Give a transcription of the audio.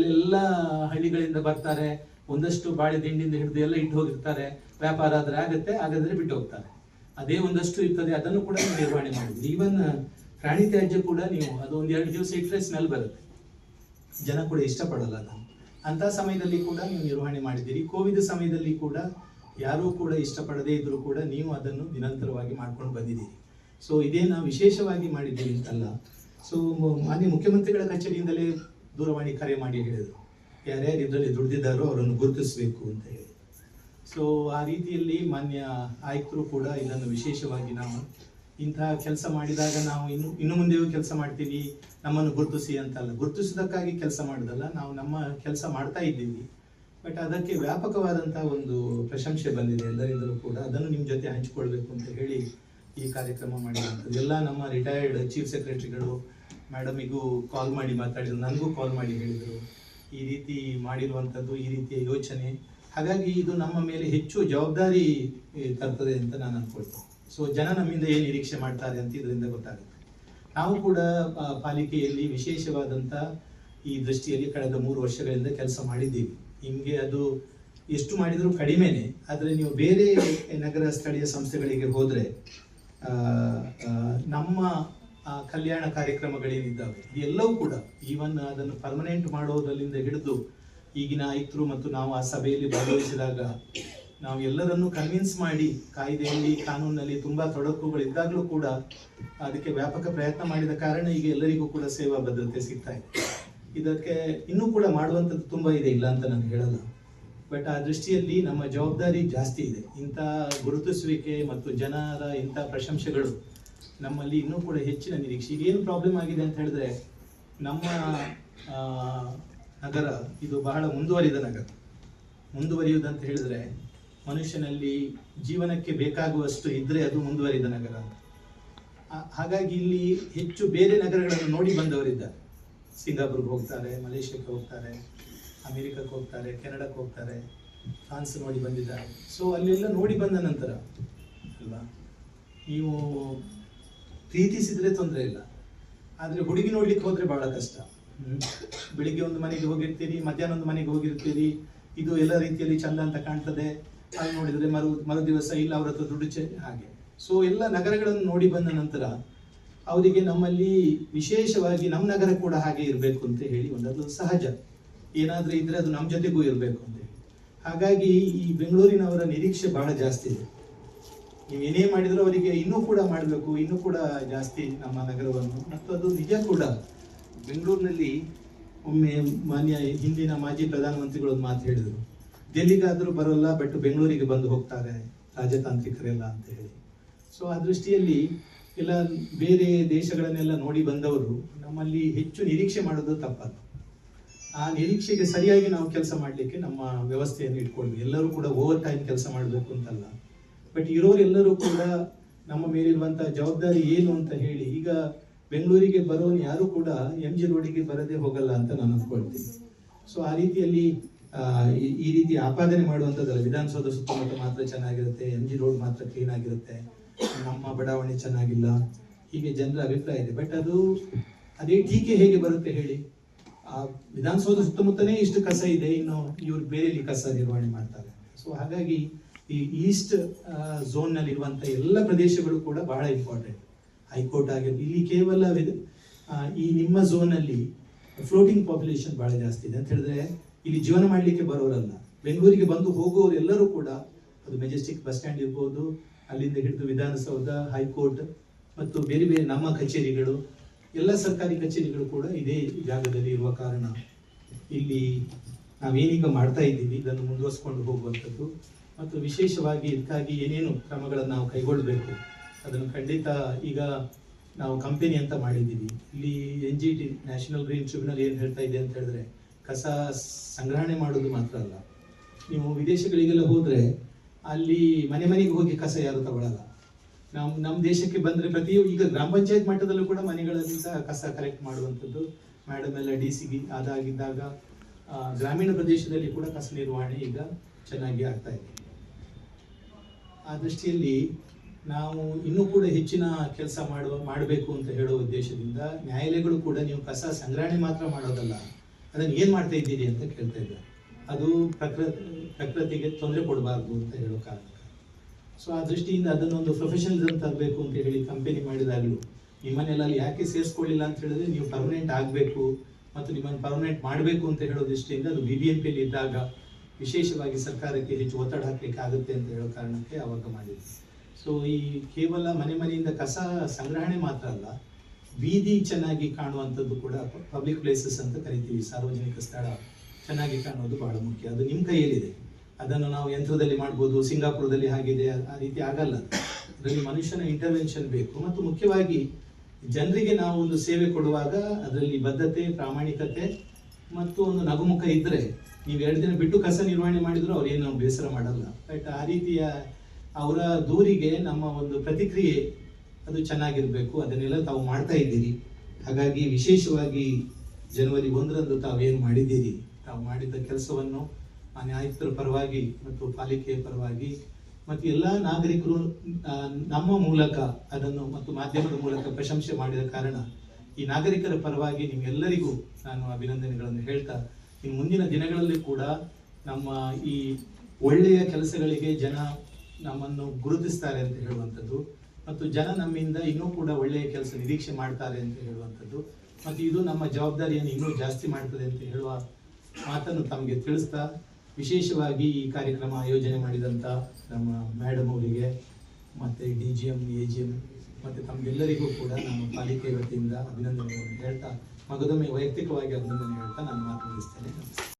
ಎಲ್ಲ ಹಳ್ಳಿಗಳಿಂದ ಬರ್ತಾರೆ, ಒಂದಷ್ಟು ಬಾಳೆ ದಿಂಡಿಂದ ಹಿಡಿದು ಎಲ್ಲ ಇಟ್ಟು ಹೋಗಿರ್ತಾರೆ, ವ್ಯಾಪಾರ ಆದ್ರೆ ಆಗತ್ತೆ ಹಾಗಾದ್ರೆ ಬಿಟ್ಟು ಹೋಗ್ತಾರೆ. ಅದೇ ಒಂದಷ್ಟು ಇರ್ತದೆ, ಅದನ್ನು ಕೂಡ ನೀವು ನಿರ್ವಹಣೆ ಮಾಡಿದ್ರಿ. ಈವನ್ ಪ್ರಾಣಿ ತ್ಯಾಜ್ಯ ಕೂಡ ನೀವು, ಅದು ಒಂದ್ ಎರಡು ದಿವಸ ಇಟ್ಟರೆ ಸ್ಮೆಲ್ ಬರುತ್ತೆ. ಜನ ಕೂಡ ಇಷ್ಟಪಡಲ್ಲ ಅದನ್ನು. ಅಂತ ಸಮಯದಲ್ಲಿ ಕೂಡ ನೀವು ನಿರ್ವಹಣೆ ಮಾಡಿದ್ದೀರಿ. ಕೋವಿಡ್ ಸಮಯದಲ್ಲಿ ಕೂಡ ಯಾರೂ ಕೂಡ ಇಷ್ಟಪಡದೇ ಇದ್ರೂ ಕೂಡ ನೀವು ಅದನ್ನು ನಿರಂತರವಾಗಿ ಮಾಡ್ಕೊಂಡು ಬಂದಿದ್ದೀರಿ. ಸೊ ಇದೇ ನಾವು ವಿಶೇಷವಾಗಿ ಮಾಡಿದ್ದೀವಿ ಅಂತಲ್ಲ. ಸೊ ಮಾನ್ಯ ಮುಖ್ಯಮಂತ್ರಿಗಳ ಕಚೇರಿಯಿಂದಲೇ ದೂರವಾಣಿ ಕರೆ ಮಾಡಿ ಹೇಳಿದರು. ಯಾರ್ಯಾರು ಇದರಲ್ಲಿ ದುಡ್ದಿದ್ದಾರೋ ಅವರನ್ನು ಗುರುತಿಸಬೇಕು ಅಂತ ಹೇಳಿ ಸೊ ಆ ರೀತಿಯಲ್ಲಿ ಮಾನ್ಯ ಆಯುಕ್ತರು ಕೂಡ ಇದನ್ನು ವಿಶೇಷವಾಗಿ ನಾವು ಇಂತಹ ಕೆಲಸ ಮಾಡಿದಾಗ ನಾವು ಇನ್ನು ಇನ್ನು ಮುಂದೆಯೂ ಕೆಲಸ ಮಾಡ್ತೀವಿ, ನಮ್ಮನ್ನು ಗುರುತಿಸಿ ಅಂತಲ್ಲ. ಗುರುತಿಸೋದಕ್ಕಾಗಿ ಕೆಲಸ ಮಾಡೋದಲ್ಲ, ನಾವು ನಮ್ಮ ಕೆಲಸ ಮಾಡ್ತಾ ಇದ್ದೀವಿ. ಬಟ್ ಅದಕ್ಕೆ ವ್ಯಾಪಕವಾದಂತಹ ಒಂದು ಪ್ರಶಂಸೆ ಬಂದಿದೆ ಎಲ್ಲರಿಂದಲೂ ಕೂಡ ಅದನ್ನು ನಿಮ್ಮ ಜೊತೆ ಹಂಚಿಕೊಳ್ಬೇಕು ಅಂತ ಹೇಳಿ ಈ ಕಾರ್ಯಕ್ರಮ ಮಾಡಿದಂಥದ್ದು ಎಲ್ಲ ನಮ್ಮ ರಿಟೈರ್ಡ್ ಚೀಫ್ ಸೆಕ್ರೆಟರಿಗಳು ಮೇಡಮಿಗೂ ಕಾಲ್ ಮಾಡಿ ಮಾತಾಡಿದ್ರು ನನಗೂ ಕಾಲ್ ಮಾಡಿ ಹೇಳಿದರು. ಈ ರೀತಿ ಮಾಡಿರುವಂಥದ್ದು, ಈ ರೀತಿಯ ಯೋಚನೆ. ಹಾಗಾಗಿ ಇದು ನಮ್ಮ ಮೇಲೆ ಹೆಚ್ಚು ಜವಾಬ್ದಾರಿ ತರ್ತದೆ ಅಂತ ನಾನು ಅನ್ಕೊಳ್ತೇನೆ. ಸೊ ಜನ ನಮ್ಮಿಂದ ಏನು ನಿರೀಕ್ಷೆ ಮಾಡ್ತಾರೆ ಅಂತ ಇದರಿಂದ ಗೊತ್ತಾಗುತ್ತೆ. ನಾವು ಕೂಡ ಪಾಲಿಕೆಯಲ್ಲಿ ವಿಶೇಷವಾದಂಥ ಈ ದೃಷ್ಟಿಯಲ್ಲಿ ಕಳೆದ ಮೂರು ವರ್ಷಗಳಿಂದ ಕೆಲಸ ಮಾಡಿದ್ದೀವಿ. ನಿಮಗೆ ಅದು ಎಷ್ಟು ಮಾಡಿದರೂ ಕಡಿಮೆನೆ. ಆದರೆ ನೀವು ಬೇರೆ ನಗರ ಸ್ಥಳೀಯ ಸಂಸ್ಥೆಗಳಿಗೆ ಹೋದರೆ ನಮ್ಮ ಕಲ್ಯಾಣ ಕಾರ್ಯಕ್ರಮಗಳೇನಿದ್ದಾವೆ ಎಲ್ಲವೂ ಕೂಡ ಈವನ್ ಅದನ್ನು ಪರ್ಮನೆಂಟ್ ಮಾಡೋದರಿಂದ ಹಿಡಿದು ಈಗಿನ ಆಯ್ತರು ಮತ್ತು ನಾವು ಆ ಸಭೆಯಲ್ಲಿ ಭಾಗವಹಿಸಿದಾಗ ನಾವು ಎಲ್ಲರನ್ನೂ ಕನ್ವಿನ್ಸ್ ಮಾಡಿ ಕಾಯ್ದೆಯಲ್ಲಿ ಕಾನೂನಲ್ಲಿ ತುಂಬಾ ತೊಡಕುಗಳಿದ್ದಾಗಲೂ ಕೂಡ ಅದಕ್ಕೆ ವ್ಯಾಪಕ ಪ್ರಯತ್ನ ಮಾಡಿದ ಕಾರಣ ಈಗ ಎಲ್ಲರಿಗೂ ಕೂಡ ಸೇವಾ ಭದ್ರತೆ ಸಿಗ್ತಾ ಇದೆ. ಇದಕ್ಕೆ ಇನ್ನೂ ಕೂಡ ಮಾಡುವಂಥದ್ದು ತುಂಬಾ ಇದೆ, ಇಲ್ಲ ಅಂತ ನಾನು ಹೇಳಲ್ಲ. ಬಟ್ ಆ ದೃಷ್ಟಿಯಲ್ಲಿ ನಮ್ಮ ಜವಾಬ್ದಾರಿ ಜಾಸ್ತಿ ಇದೆ. ಇಂಥ ಗುರುತಿಸುವಿಕೆ ಮತ್ತು ಜನರ ಇಂಥ ಪ್ರಶಂಸೆಗಳು ನಮ್ಮಲ್ಲಿ ಇನ್ನೂ ಕೂಡ ಹೆಚ್ಚಿನ ನಿರೀಕ್ಷೆ. ಈಗ ಏನು ಪ್ರಾಬ್ಲಮ್ ಆಗಿದೆ ಅಂತ ಹೇಳಿದ್ರೆ, ನಮ್ಮ ನಗರ ಇದು ಬಹಳ ಮುಂದುವರಿದ ನಗರ. ಮುಂದುವರಿಯುವುದಂತ ಹೇಳಿದ್ರೆ, ಮನುಷ್ಯನಲ್ಲಿ ಜೀವನಕ್ಕೆ ಬೇಕಾಗುವಷ್ಟು ಇದ್ರೆ ಅದು ಮುಂದುವರಿದ ನಗರ ಅಂತ. ಹಾಗಾಗಿ ಇಲ್ಲಿ ಹೆಚ್ಚು ಬೇರೆ ನಗರಗಳನ್ನು ನೋಡಿ ಬಂದವರಿದ್ದಾರೆ. ಸಿಂಗಾಪುರ್ಗೆ ಹೋಗ್ತಾರೆ, ಮಲೇಷ್ಯಾಕ್ಕೆ ಹೋಗ್ತಾರೆ, ಅಮೆರಿಕಕ್ಕೆ ಹೋಗ್ತಾರೆ, ಕೆನಡಾಕ್ಕೆ ಹೋಗ್ತಾರೆ, ಫ್ರಾನ್ಸ್ ನೋಡಿ ಬಂದಿದ್ದಾರೆ. ಸೊ ಅಲ್ಲೆಲ್ಲ ನೋಡಿ ಬಂದ ನಂತರ, ಅಲ್ವಾ? ನೀವು ಪ್ರೀತಿಸಿದ್ರೆ ತೊಂದರೆ ಇಲ್ಲ. ಆದರೆ ಹುಡುಗಿ ನೋಡ್ಲಿಕ್ಕೆ ಹೋದ್ರೆ ಬಹಳ ಕಷ್ಟ. ಬೆಳಿಗ್ಗೆ ಒಂದು ಮನೆಗೆ ಹೋಗಿರ್ತೀರಿ, ಮಧ್ಯಾಹ್ನ ಒಂದು ಮನೆಗೆ ಹೋಗಿರ್ತೀರಿ, ಇದು ಎಲ್ಲ ರೀತಿಯಲ್ಲಿ ಚಂದ ಅಂತ ಕಾಣ್ತದೆ. ಅಲ್ಲಿ ನೋಡಿದರೆ ಮರು ಮರು ದಿವಸ ಇಲ್ಲ, ಅವ್ರ ಹತ್ರ ದುಡ್ಡು ಹಾಗೆ. ಸೊ ಎಲ್ಲ ನಗರಗಳನ್ನು ನೋಡಿ ಬಂದ ನಂತರ ಅವರಿಗೆ ನಮ್ಮಲ್ಲಿ ವಿಶೇಷವಾಗಿ ನಮ್ಮ ನಗರ ಕೂಡ ಹಾಗೆ ಇರಬೇಕು ಅಂತ ಹೇಳಿ ಒಂದದು ಸಹಜ. ಏನಾದ್ರೂ ಇದ್ರೆ ಅದು ನಮ್ಮ ಜೊತೆಗೂ ಇರಬೇಕು ಅಂತ ಹಾಗಾಗಿ ಈ ಬೆಂಗಳೂರಿನವರ ನಿರೀಕ್ಷೆ ಬಹಳ ಜಾಸ್ತಿ ಇದೆ. ನೀವು ಏನೇ ಮಾಡಿದ್ರು ಅವರಿಗೆ ಇನ್ನೂ ಕೂಡ ಮಾಡಬೇಕು, ಇನ್ನೂ ಕೂಡ ಜಾಸ್ತಿ ನಮ್ಮ ನಗರವನ್ನು. ಮತ್ತು ಅದು ನಿಜ ಕೂಡ. ಬೆಂಗಳೂರಿನಲ್ಲಿ ಒಮ್ಮೆ ಮಾನ್ಯ ಹಿಂದಿನ ಮಾಜಿ ಪ್ರಧಾನಮಂತ್ರಿಗಳು ಒಂದು ಮಾತು ಹೇಳಿದರು. ಡೆಲ್ಲಿಗಾದರೂ ಬರೋಲ್ಲ ಬಟ್ ಬೆಂಗಳೂರಿಗೆ ಬಂದು ಹೋಗ್ತಾರೆ ರಾಜತಾಂತ್ರಿಕರೆಲ್ಲ ಅಂತ ಹೇಳಿ. ಸೊ ಆ ದೃಷ್ಟಿಯಲ್ಲಿ ಎಲ್ಲ ಬೇರೆ ದೇಶಗಳನ್ನೆಲ್ಲ ನೋಡಿ ಬಂದವರು ನಮ್ಮಲ್ಲಿ ಹೆಚ್ಚು ನಿರೀಕ್ಷೆ ಮಾಡೋದು ತಪ್ಪಲ್ಲ ಆ ನಿರೀಕ್ಷೆಗೆ ಸರಿಯಾಗಿ ನಾವು ಕೆಲಸ ಮಾಡಲಿಕ್ಕೆ ನಮ್ಮ ವ್ಯವಸ್ಥೆಯನ್ನು ಇಟ್ಕೊಳ್ಳಿ ಎಲ್ಲರೂ ಕೂಡ ಓವರ್ ಟೈಮ್ ಕೆಲಸ ಮಾಡಬೇಕು ಅಂತಲ್ಲ. ಬಟ್ ಇರೋರೆಲ್ಲರೂ ಕೂಡ ನಮ್ಮ ಮೇಲಿರುವಂತಹ ಜವಾಬ್ದಾರಿ ಏನು ಅಂತ ಹೇಳಿ, ಈಗ ಬೆಂಗಳೂರಿಗೆ ಬರೋನು ಯಾರು ಕೂಡ ಎಂ ಜಿ ರೋಡಿಗೆ ಬರದೇ ಹೋಗಲ್ಲ ಅಂತ ನಾನು ಅನ್ಕೊಳ್ತೀನಿ ಸೊ ಆ ರೀತಿಯಲ್ಲಿ ಈ- ರೀತಿ ಆಪಾದನೆ ಮಾಡುವಂಥದ್ದಲ್ಲ, ವಿಧಾನಸೌಧ ಸುತ್ತಮುತ್ತ ಮಾತ್ರ ಚೆನ್ನಾಗಿರುತ್ತೆ ಎಂ ಜಿ ರೋಡ್ ಮಾತ್ರ ಕ್ಲೀನ್ ಆಗಿರುತ್ತೆ, ನಮ್ಮ ಬಡಾವಣೆ ಚೆನ್ನಾಗಿಲ್ಲ, ಹೀಗೆ ಜನರ ಅಭಿಪ್ರಾಯ ಇದೆ. ಬಟ್ ಅದು, ಅದೇ ಟೀಕೆ ಹೇಗೆ ಬರುತ್ತೆ ಹೇಳಿ, ಆ ವಿಧಾನಸೌಧ ಸುತ್ತಮುತ್ತನೇ ಇಷ್ಟು ಕಸ ಇದೆ, ಇನ್ನು ಇವ್ರು ಬೇರೆ ಎಲ್ಲಿ ಕಸ ನಿರ್ವಹಣೆ ಮಾಡ್ತಾರೆ. ಸೊ ಹಾಗಾಗಿ ಈ ಈಸ್ಟ್ ಝೋನ್ನಲ್ಲಿ ಇರುವಂತ ಎಲ್ಲ ಪ್ರದೇಶಗಳು ಕೂಡ ಬಹಳ ಇಂಪಾರ್ಟೆಂಟ್ ಹೈಕೋರ್ಟ್ ಆಗಿರ್ಬೋದು ಇಲ್ಲಿ ಕೇವಲ ಈ ನಿಮ್ಮ ಝೋನ್ ಅಲ್ಲಿ ಫ್ಲೋಟಿಂಗ್ ಪಾಪ್ಯುಲೇಷನ್ ಬಹಳ ಜಾಸ್ತಿ ಇದೆ. ಅಂತ ಹೇಳಿದ್ರೆ, ಇಲ್ಲಿ ಜೀವನ ಮಾಡಲಿಕ್ಕೆ ಬರೋರಲ್ಲ. ಬೆಂಗಳೂರಿಗೆ ಬಂದು ಹೋಗೋರು ಎಲ್ಲರೂ ಕೂಡ ಅದು ಮೆಜೆಸ್ಟಿಕ್ ಬಸ್ ಸ್ಟ್ಯಾಂಡ್ ಇರ್ಬೋದು, ಅಲ್ಲಿಂದ ಹಿಡಿದು ವಿಧಾನಸೌಧ, ಹೈಕೋರ್ಟ್ ಮತ್ತು ಬೇರೆ ಬೇರೆ ನಮ್ಮ ಕಚೇರಿಗಳು, ಎಲ್ಲ ಸರ್ಕಾರಿ ಕಚೇರಿಗಳು ಕೂಡ ಇದೇ ಜಾಗದಲ್ಲಿ ಇರುವ ಕಾರಣ ಇಲ್ಲಿ ನಾವೇನೀಗ ಮಾಡ್ತಾ ಇದ್ದೀವಿ, ಇದನ್ನು ಮುಂದುವರಿಸ್ಕೊಂಡು ಹೋಗುವಂಥದ್ದು. ಮತ್ತು ವಿಶೇಷವಾಗಿ ಇದಕ್ಕಾಗಿ ಏನೇನು ಕ್ರಮಗಳನ್ನು ನಾವು ಕೈಗೊಳ್ಳಬೇಕು, ಅದನ್ನು ಖಂಡಿತ ಈಗ ನಾವು ಕಂಪೆನಿ ಅಂತ ಮಾಡಿದ್ದೀವಿ. ಇಲ್ಲಿ N G T, national green tribunal ಏನು ಹೇಳ್ತಾ ಇದೆ ಅಂತ ಹೇಳಿದ್ರೆ, ಕಸ ಸಂಗ್ರಹಣೆ ಮಾಡೋದು ಮಾತ್ರ ಅಲ್ಲ. ನೀವು ವಿದೇಶಗಳಿಗೆಲ್ಲ ಹೋದರೆ ಅಲ್ಲಿ ಮನೆ ಮನೆಗೆ ಹೋಗಿ ಕಸ ಯಾರು ತಗೊಳ್ಳಲ್ಲ ನಮ್ಮ ನಮ್ಮ ದೇಶಕ್ಕೆ ಬಂದರೆ ಪ್ರತಿ ಈಗ ಗ್ರಾಮ ಪಂಚಾಯತ್ ಮಟ್ಟದಲ್ಲೂ ಕೂಡ ಮನೆಗಳಲ್ಲಿ ಸಹ ಕಸ ಕಲೆಕ್ಟ್ ಮಾಡುವಂಥದ್ದು. ಮೇಡಮ್ ಎಲ್ಲ ಡಿ ಸಿ ಅದಾಗಿದ್ದಾಗ ಗ್ರಾಮೀಣ ಪ್ರದೇಶದಲ್ಲಿ ಕೂಡ ಕಸ ನಿರ್ವಹಣೆ ಈಗ ಚೆನ್ನಾಗಿ ಆಗ್ತಾ ಇದೆ. ಆ ದೃಷ್ಟಿಯಲ್ಲಿ ನಾವು ಇನ್ನೂ ಕೂಡ ಹೆಚ್ಚಿನ ಕೆಲಸ ಮಾಡುವ, ಮಾಡಬೇಕು ಅಂತ ಹೇಳುವ ಉದ್ದೇಶದಿಂದ ನ್ಯಾಯಾಲಯಗಳು ಕೂಡ ನೀವು ಕಸ ಸಂಗ್ರಹಣೆ ಮಾತ್ರ ಮಾಡೋದಲ್ಲ, ಅದನ್ನು ಏನು ಮಾಡ್ತಾ ಇದ್ದೀರಿ ಅಂತ ಕೇಳ್ತಾ ಇದ್ದೆ ಅದು ಪ್ರಕೃ ಪ್ರಕೃತಿಗೆ ತೊಂದರೆ ಕೊಡಬಾರ್ದು ಅಂತ ಹೇಳೋ ಕಾರಣ. ಸೊ ಆ ದೃಷ್ಟಿಯಿಂದ ಅದನ್ನೊಂದು ಪ್ರೊಫೆಷನಲಿಸಮ್ ತರಬೇಕು ಅಂತ ಹೇಳಿ ಕಂಪನಿ ಮಾಡಿದಾಗಲೂ ನಿಮ್ಮನ್ನೆಲ್ಲ ಯಾಕೆ ಸೇರಿಸ್ಕೊಳ್ಳಿಲ್ಲ ಅಂತ ಹೇಳಿದ್ರೆ ನೀವು ಪರ್ಮನೆಂಟ್ ಆಗಬೇಕು ಮತ್ತು ನಿಮ್ಮನ್ನು ಪರ್ಮನೆಂಟ್ ಮಾಡಬೇಕು ಅಂತ ಹೇಳೋ ದೃಷ್ಟಿಯಿಂದ ಅದು ಬಿ ಬಿ ಎಂ ಪಿಯಲ್ಲಿ ಇದ್ದಾಗ ವಿಶೇಷವಾಗಿ ಸರ್ಕಾರಕ್ಕೆ ಹೆಚ್ಚು ಒತ್ತಡ ಹಾಕಲಿಕ್ಕೆ ಆಗುತ್ತೆ ಅಂತ ಹೇಳೋ ಕಾರಣಕ್ಕೆ ಅವಾಗ ಮಾಡಿದ್ವಿ ಸೊ ಈ ಕೇವಲ ಮನೆ ಮನೆಯಿಂದ ಕಸ ಸಂಗ್ರಹಣೆ ಮಾತ್ರ ಅಲ್ಲ, ಬೀದಿ ಚೆನ್ನಾಗಿ ಕಾಣುವಂಥದ್ದು ಕೂಡ ಪಬ್ಲಿಕ್ ಪ್ಲೇಸಸ್ ಅಂತ ಕರಿತೀವಿ. ಸಾರ್ವಜನಿಕ ಸ್ಥಳ ಚೆನ್ನಾಗಿ ಕಾಣೋದು ಬಹಳ ಮುಖ್ಯ. ಅದು ನಿಮ್ಮ ಕೈಯಲ್ಲಿದೆ. ಅದನ್ನು ನಾವು ಯಂತ್ರದಲ್ಲಿ ಮಾಡ್ಬೋದು, ಸಿಂಗಾಪುರದಲ್ಲಿ ಹಾಗಿದೆ, ಆ- ರೀತಿ ಆಗಲ್ಲ. ಅದರಲ್ಲಿ ಮನುಷ್ಯನ ಇಂಟರ್ವೆನ್ಷನ್ ಬೇಕು. ಮತ್ತು ಮುಖ್ಯವಾಗಿ ಜನರಿಗೆ ನಾವು ಒಂದು ಸೇವೆ ಕೊಡುವಾಗ ಅದರಲ್ಲಿ ಬದ್ಧತೆ, ಪ್ರಾಮಾಣಿಕತೆ ಮತ್ತು ಒಂದು ನಗುಮುಖ ಇದ್ರೆ ನೀವು ಎರಡು ದಿನ ಬಿಟ್ಟು ಕಸ ನಿರ್ವಹಣೆ ಮಾಡಿದ್ರು ಅವ್ರೇನು ಏನು ಬೇಸರ ಮಾಡಲ್ಲ. ಬಟ್ ಆ ರೀತಿಯ ಅವರ ದೂರಿಗೆ ನಮ್ಮ ಒಂದು ಪ್ರತಿಕ್ರಿಯೆ ಅದು ಚೆನ್ನಾಗಿರಬೇಕು, ಅದನ್ನೆಲ್ಲ ತಾವು ಮಾಡ್ತಾ ಇದ್ದೀರಿ. ಹಾಗಾಗಿ ವಿಶೇಷವಾಗಿ ಜನವರಿ ಒಂದರಂದು ತಾವೇನು ಮಾಡಿದ್ದೀರಿ? ತಾವು ಮಾಡಿದ ಕೆಲಸವನ್ನು ಆ ಆಯುಕ್ತರ ಪರವಾಗಿ ಮತ್ತು ಪಾಲಿಕೆಯ ಪರವಾಗಿ ಮತ್ತು ಎಲ್ಲ ನಾಗರಿಕರು ನಮ್ಮ ಮೂಲಕ ಅದನ್ನು ಮತ್ತು ಮಾಧ್ಯಮದ ಮೂಲಕ ಪ್ರಶಂಸೆ ಮಾಡಿದ ಕಾರಣ ಈ ನಾಗರಿಕರ ಪರವಾಗಿ ನಿಮ್ಗೆಲ್ಲರಿಗೂ ನಾನು ಅಭಿನಂದನೆಗಳನ್ನು ಹೇಳ್ತಾ ಇನ್ನು ಮುಂದಿನ ದಿನಗಳಲ್ಲಿ ಕೂಡ ನಮ್ಮ ಈ ಒಳ್ಳೆಯ ಕೆಲಸಗಳಿಗೆ ಜನ ನಮ್ಮನ್ನು ಗುರುತಿಸ್ತಾರೆ ಅಂತ ಹೇಳುವಂಥದ್ದು ಮತ್ತು ಜನ ನಮ್ಮಿಂದ ಇನ್ನೂ ಕೂಡ ಒಳ್ಳೆಯ ಕೆಲಸ ನಿರೀಕ್ಷೆ ಮಾಡ್ತಾರೆ ಅಂತ ಹೇಳುವಂಥದ್ದು ಮತ್ತು ಇದು ನಮ್ಮ ಜವಾಬ್ದಾರಿಯನ್ನು ಇನ್ನೂ ಜಾಸ್ತಿ ಮಾಡ್ತದೆ ಅಂತ ಹೇಳುವ ಮಾತನ್ನು ತಮಗೆ ತಿಳಿಸ್ತಾ ವಿಶೇಷವಾಗಿ ಈ ಕಾರ್ಯಕ್ರಮ ಆಯೋಜನೆ ಮಾಡಿದಂಥ ನಮ್ಮ ಮೇಡಮ್ ಅವರಿಗೆ ಮತ್ತು D G M A G M ಮತ್ತು ತಮಗೆಲ್ಲರಿಗೂ ಕೂಡ ನಾನು ಪಾಲಿಕೆ ವತಿಯಿಂದ ಅಭಿನಂದನೆಗಳನ್ನು ಹೇಳ್ತಾ ಮಗದೊಮ್ಮೆ ವೈಯಕ್ತಿಕವಾಗಿ ಅಭಿನಂದನೆ ಹೇಳ್ತಾ ನಾನು ಮಾತು ಮುಗಿಸ್ತೇನೆ